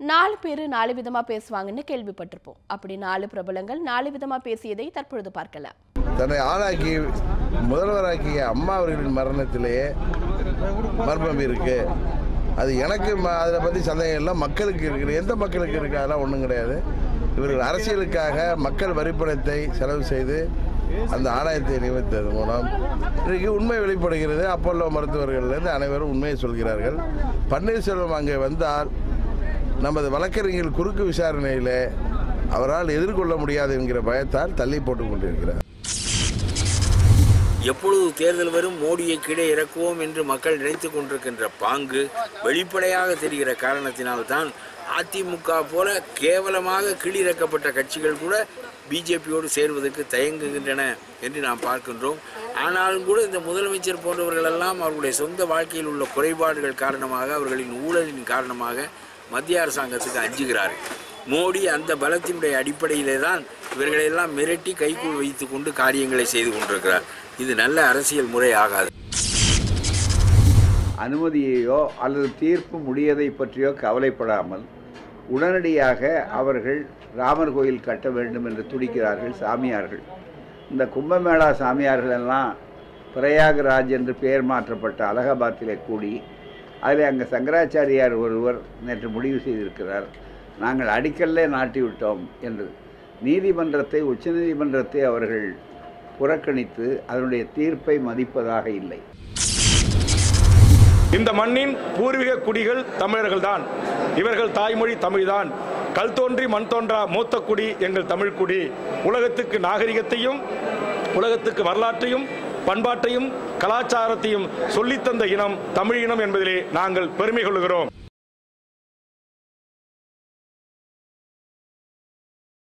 நாலு பேர் நாலு விதமா பேசுவாங்கன்னு கேள்விப்பட்டிருப்போம். அப்படி நாலு பிரபலங்கள் நாலு விதமா பேசியதை தற்பொழுது பார்க்கலாம் தன்னை ஆளாக்கி முதல்வராக்கிய அம்மா அவர்களின் மரணத்திலேயே மர்மம் இருக்கு. அது எனக்கு ம- பற்றி சந்தேகம் இல்லை. மக்களுக்கு இருக்குது. எந்த மக்களுக்கு இருக்கு? அதெல்லாம் ஒன்றும் கிடையாது. இவர்கள் அரசியலுக்காக மக்கள் வரிப்பணத்தை செலவு செய்து அந்த ஆதாயத்தை நியமித்தது மூலம் இன்றைக்கு உண்மை வெளிப்படுகிறது. அப்பல்லோ மருத்துவர்கள்லேருந்து அனைவரும் உண்மையை சொல்கிறார்கள். பன்னீர்செல்வம் அங்கே வந்தால் நமது வழக்கறிஞர் குறுக்கு விசாரணையில் அவரால் எதிர்கொள்ள முடியாது என்கிற பயத்தால் தள்ளி போட்டுக் கொண்டிருக்கிறார். எப்பொழுது தேர்தல் வரும் மோடியை கீழே இறக்குவோம் என்று மக்கள் நினைத்து கொண்டிருக்கின்ற பாங்கு வெளிப்படையாக தெரிகிற காரணத்தினால்தான் அதிமுக போல கேவலமாக கீழிறக்கப்பட்ட கட்சிகள் கூட பிஜேபியோடு சேர்வதற்கு தயங்குகின்றன என்று நாம் பார்க்கின்றோம். ஆனாலும் கூட இந்த முதலமைச்சர் போன்றவர்களெல்லாம் அவர்களுடைய சொந்த வாழ்க்கையில் உள்ள குறைபாடுகள் காரணமாக அவர்களின் ஊழலின் காரணமாக மத்திய அரசாங்கத்துக்கு அஞ்சுகிறார்கள் மோடி அந்த பலத்தினுடைய அடிப்படையிலே தான் இவர்களையெல்லாம் மிரட்டி கைக்குள் வைத்து கொண்டு காரியங்களை செய்து கொண்டிருக்கிறார். இது நல்ல அரசியல் முறை ஆகாது. அனுமதியையோ அல்லது தீர்ப்பு முடியதை பற்றியோ கவலைப்படாமல் உடனடியாக அவர்கள் ராமர் கோயில் கட்ட வேண்டும் என்று துடிக்கிறார்கள் சாமியார்கள். இந்த கும்பமேளா சாமியார்கள் எல்லாம் பிரயாகராஜ் என்று பெயர் மாற்றப்பட்ட அலகாபாத்திலே கூடி அதில் அங்கே சங்கராச்சாரியார் ஒருவர் நேற்று முடிவு செய்திருக்கிறார். நாங்கள் அடிக்கல்லே நாட்டி விட்டோம் என்று. நீதிமன்றத்தை உச்சநீதிமன்றத்தை அவர்கள் புறக்கணித்து அதனுடைய தீர்ப்பை மதிப்பதாக இல்லை. இந்த மண்ணின் பூர்வீக குடிகள் தமிழர்கள்தான். இவர்கள் தாய்மொழி தமிழ்தான். கல் தோன்றி மண் தோன்றா மூத்த குடி எங்கள் தமிழ் குடி. உலகத்துக்கு நாகரிகத்தையும் உலகத்துக்கு வரலாற்றையும் பண்பாட்டையும் கலாச்சாரத்தையும் சொல்லித்தந்த இனம் தமிழ் இனம் என்பதிலே நாங்கள் பெருமை கொள்கிறோம்